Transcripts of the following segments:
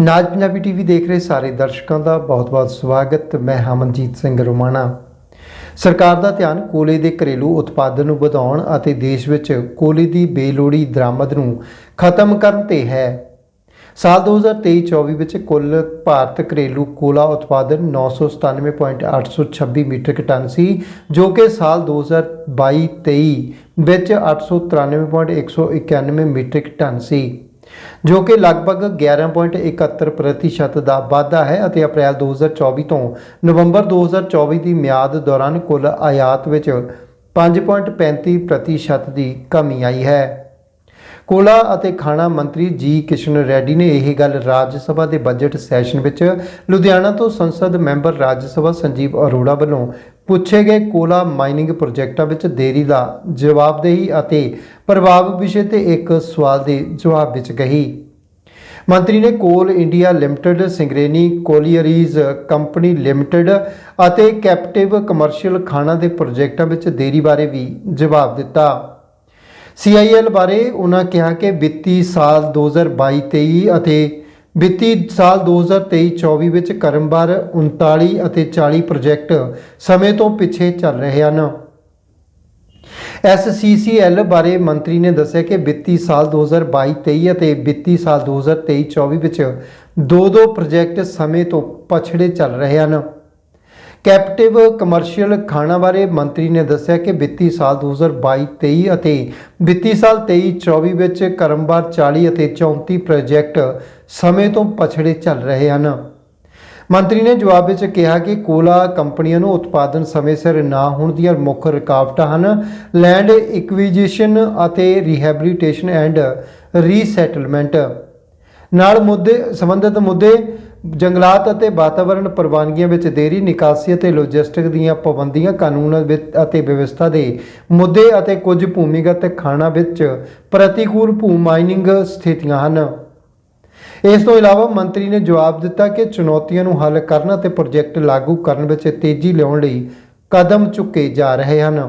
ਨਾਜ Punjabi TV ਦੇਖ ਰਹੇ ਸਾਰੇ ਦਰਸ਼ਕਾਂ ਦਾ ਬਹੁਤ-ਬਹੁਤ ਸਵਾਗਤ। ਮੈਂ ਹਮਨਜੀਤ ਸਿੰਘ ਰੋਮਾਣਾ। ਸਰਕਾਰ ਦਾ ਧਿਆਨ ਕੋਲੇ ਦੇ ਘਰੇਲੂ ਉਤਪਾਦਨ ਨੂੰ ਵਧਾਉਣ ਅਤੇ ਦੇਸ਼ ਵਿੱਚ ਕੋਲੇ ਦੀ ਬੇਲੋੜੀ ਦਰਾਮਦ ਨੂੰ ਖਤਮ ਕਰਨ ਤੇ ਹੈ। ਸਾਲ 2023-24 ਵਿੱਚ ਕੁੱਲ ਭਾਰਤ ਘਰੇਲੂ ਕੋਲਾ ਉਤਪਾਦਨ 997.826 ਮੀਟ੍ਰਿਕ ਟਨ ਸੀ, ਜੋ ਕਿ ਸਾਲ 2022-23 ਵਿੱਚ 893.191 ਮੀਟ੍ਰਿਕ ਟਨ ਸੀ। ਜੋ ਕਿ ਲਗਭਗ 11.71% ਪ੍ਰਤੀਸ਼ਤ ਦਾ ਵਾਧਾ ਹੈ ਅਤੇ ਅਪ੍ਰੈਲ 2024 ਤੋਂ ਨਵੰਬਰ 2024 ਦੀ ਮਿਆਦ ਦੌਰਾਨ ਕੁੱਲ ਆਯਾਤ ਵਿੱਚ 5.35% ਪ੍ਰਤੀਸ਼ਤ ਦੀ ਕਮੀ ਆਈ ਹੈ। ਕੋਲਾ ਅਤੇ ਖਾਣਾ ਮੰਤਰੀ ਜੀ ਕਿਸ਼ਨ ਰੈਡੀ ਨੇ ਇਹ ਗੱਲ ਰਾਜ ਸਭਾ ਦੇ ਬਜਟ ਸੈਸ਼ਨ ਵਿੱਚ ਲੁਧਿਆਣਾ ਤੋਂ ਸੰਸਦ ਮੈਂਬਰ ਰਾਜ ਸਭਾ ਸੰਜੀਵ ਅਰੋੜਾ ਵੱਲੋਂ ਪੁੱਛੇ ਗਏ ਕੋਲਾ ਮਾਈਨਿੰਗ ਪ੍ਰੋਜੈਕਟਾਂ ਵਿੱਚ ਦੇਰੀ ਦਾ ਜਵਾਬਦੇਹੀ ਅਤੇ ਪ੍ਰਭਾਵ ਵਿਸ਼ੇ ਤੇ ਇੱਕ ਸਵਾਲ ਦੇ ਜਵਾਬ ਵਿੱਚ ਕਹੀ। ਮੰਤਰੀ ਨੇ coal India limited, Singareni, collieries company limited ਅਤੇ ਕੈਪਟਿਵ ਕਮਰਸ਼ੀਅਲ ਖਾਣਾ ਦੇ ਪ੍ਰੋਜੈਕਟਾਂ ਵਿੱਚ ਦੇਰੀ ਬਾਰੇ ਵੀ ਜਵਾਬ ਦਿੱਤਾ। CIL ਬਾਰੇ ਉਹਨਾਂ ਕਿਹਾ ਕਿ ਵਿੱਤੀ ਸਾਲ 2022-23 ਅਤੇ ਵਿੱਤੀ ਸਾਲ 2023-24 ਵਿੱਚ ਕਰਮਵਾਰ 39 ਅਤੇ 40 ਪ੍ਰੋਜੈਕਟ ਸਮੇਂ ਤੋਂ ਪਿੱਛੇ ਚੱਲ ਰਹੇ ਹਨ। SCCL ਬਾਰੇ ਮੰਤਰੀ ਨੇ ਦੱਸਿਆ ਕਿ ਵਿੱਤੀ ਸਾਲ 2022-23 ਅਤੇ ਵਿੱਤੀ ਸਾਲ 2023-24 ਵਿੱਚ ਦੋ ਦੋ ਪ੍ਰੋਜੈਕਟ ਸਮੇਂ ਤੋਂ ਪਛੜੇ ਚੱਲ ਰਹੇ ਹਨ। ਕੈਪਟਿਵ ਕਮਰਸ਼ੀਅਲ ਖਾਣਾ ਬਾਰੇ ਮੰਤਰੀ ਨੇ ਦੱਸਿਆ ਕਿ ਵਿੱਤੀ ਸਾਲ 2022-23 ਅਤੇ ਵਿੱਤੀ ਸਾਲ 23-24 ਵਿੱਚ ਕਰਮਵਾਰ 40 ਅਤੇ 34 ਪ੍ਰੋਜੈਕਟ ਸਮੇਂ ਤੋਂ ਪਛੜੇ ਚੱਲ ਰਹੇ ਹਨ। ਮੰਤਰੀ ਨੇ ਜਵਾਬ ਵਿੱਚ ਕਿਹਾ ਕਿ ਕੋਲਾ ਕੰਪਨੀਆਂ ਨੂੰ ਉਤਪਾਦਨ ਸਮੇਂ ਸਿਰ ਨਾ ਹੋਣ ਦੀਆਂ ਮੁੱਖ ਰੁਕਾਵਟਾਂ ਹਨ। ਲੈਂਡ ਇਕਵੀਜੀਸ਼ਨ ਅਤੇ ਰੀਹੈਬਿਲਿਟੇਸ਼ਨ ਐਂਡ ਰੀਸੈਟਲਮੈਂਟ ਨਾਲ ਮੁੱਦੇ, ਸੰਬੰਧਿਤ ਮੁੱਦੇ ਜੰਗਲਾਤ ਅਤੇ ਵਾਤਾਵਰਣ ਪ੍ਰਵਾਨਗੀਆਂ ਵਿੱਚ ਦੇਰੀ, ਨਿਕਾਸੀ ਅਤੇ ਲੌਜਿਸਟਿਕ ਦੀਆਂ ਪਾਬੰਦੀਆਂ ਕਾਨੂੰਨ ਵਿੱਚ ਅਤੇ ਵਿਵਸਥਾ ਦੇ ਮੁੱਦੇ ਅਤੇ ਕੁਝ ਭੂਮੀਗਤ ਖਾਣਾ ਵਿੱਚ ਪ੍ਰਤੀਕੂਲ ਭੂ ਮਾਈਨਿੰਗ ਸਥਿਤੀਆਂ ਹਨ। ਇਸ ਤੋਂ ਇਲਾਵਾ ਮੰਤਰੀ ਨੇ ਜਵਾਬ ਦਿੱਤਾ ਕਿ ਚੁਣੌਤੀਆਂ ਨੂੰ ਹੱਲ ਕਰਨ ਅਤੇ ਪ੍ਰੋਜੈਕਟ ਲਾਗੂ ਕਰਨ ਵਿੱਚ ਤੇਜ਼ੀ ਲਿਆਉਣ ਲਈ ਕਦਮ ਚੁੱਕੇ ਜਾ ਰਹੇ ਹਨ।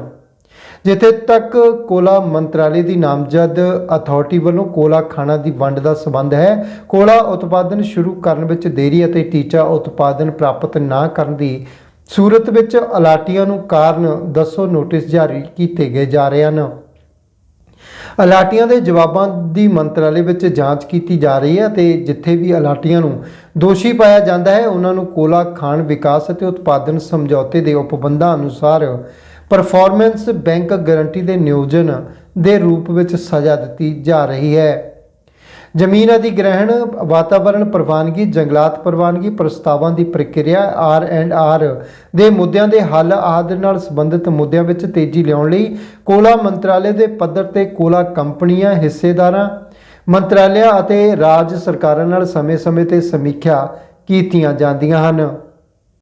ਜਿੱਥੇ ਤੱਕ ਕੋਲਾ ਮੰਤਰਾਲੇ ਦੀ ਨਾਮਜ਼ਦ ਅਥਾਰਟੀ ਵੱਲੋਂ ਕੋਲਾ ਖਾਣਾ ਦੀ ਵੰਡ ਦਾ ਸਬੰਧ ਹੈ, ਕੋਲਾ ਉਤਪਾਦਨ ਸ਼ੁਰੂ ਕਰਨ ਵਿੱਚ ਦੇਰੀ ਅਤੇ ਟੀਚਾ ਉਤਪਾਦਨ ਪ੍ਰਾਪਤ ਨਾ ਕਰਨ ਦੀ ਸੂਰਤ ਵਿੱਚ ਅਲਾਟੀਆਂ ਨੂੰ ਕਾਰਨ ਦੱਸੋ ਨੋਟਿਸ ਜਾਰੀ ਕੀਤੇ ਗਏ ਜਾ ਰਹੇ ਹਨ। ਅਲਾਟੀਆਂ ਦੇ ਜਵਾਬਾਂ ਦੀ ਮੰਤਰਾਲੇ ਵਿੱਚ ਜਾਂਚ ਕੀਤੀ ਜਾ ਰਹੀ ਹੈ ਤੇ ਜਿੱਥੇ ਵੀ ਅਲਾਟੀਆਂ ਨੂੰ ਦੋਸ਼ੀ ਪਾਇਆ ਜਾਂਦਾ ਹੈ, ਉਹਨਾਂ ਨੂੰ ਕੋਲਾ ਖਾਣ ਵਿਕਾਸ ਅਤੇ ਉਤਪਾਦਨ ਸਮਝੌਤੇ ਦੇ ਉਪਬੰਧਾਂ ਅਨੁਸਾਰ ਪਰਫਾਰਮੈਂਸ ਬੈਂਕ ਗਾਰੰਟੀ ਦੇ ਨਿਯੋਜਨ ਦੇ ਰੂਪ ਵਿੱਚ ਸਜ਼ਾ ਦਿੱਤੀ ਜਾ ਰਹੀ ਹੈ। ਜ਼ਮੀਨ ਆਦਿ ਗ੍ਰਹਿਣ ਵਾਤਾਵਰਣ ਪ੍ਰਵਾਨਗੀ, ਜੰਗਲਾਤ ਪ੍ਰਵਾਨਗੀ ਪ੍ਰਸਤਾਵਾਂ ਦੀ ਪ੍ਰਕਿਰਿਆ ਆਰ ਐਂਡ ਆਰ ਦੇ ਮੁੱਦਿਆਂ ਦੇ ਹੱਲ ਆਦਿ ਨਾਲ ਸੰਬੰਧਿਤ ਮੁੱਦਿਆਂ ਵਿੱਚ ਤੇਜ਼ੀ ਲਿਆਉਣ ਲਈ ਕੋਲਾ ਮੰਤਰਾਲੇ ਦੇ ਪੱਧਰ ਤੇ ਕੋਲਾ ਕੰਪਨੀਆਂ, ਹਿੱਸੇਦਾਰਾਂ, ਮੰਤਰਾਲਿਆਂ ਅਤੇ ਰਾਜ ਸਰਕਾਰਾਂ ਨਾਲ ਸਮੇਂ-ਸਮੇਂ ਤੇ ਸਮੀਖਿਆ ਕੀਤੀਆਂ ਜਾਂਦੀਆਂ ਹਨ।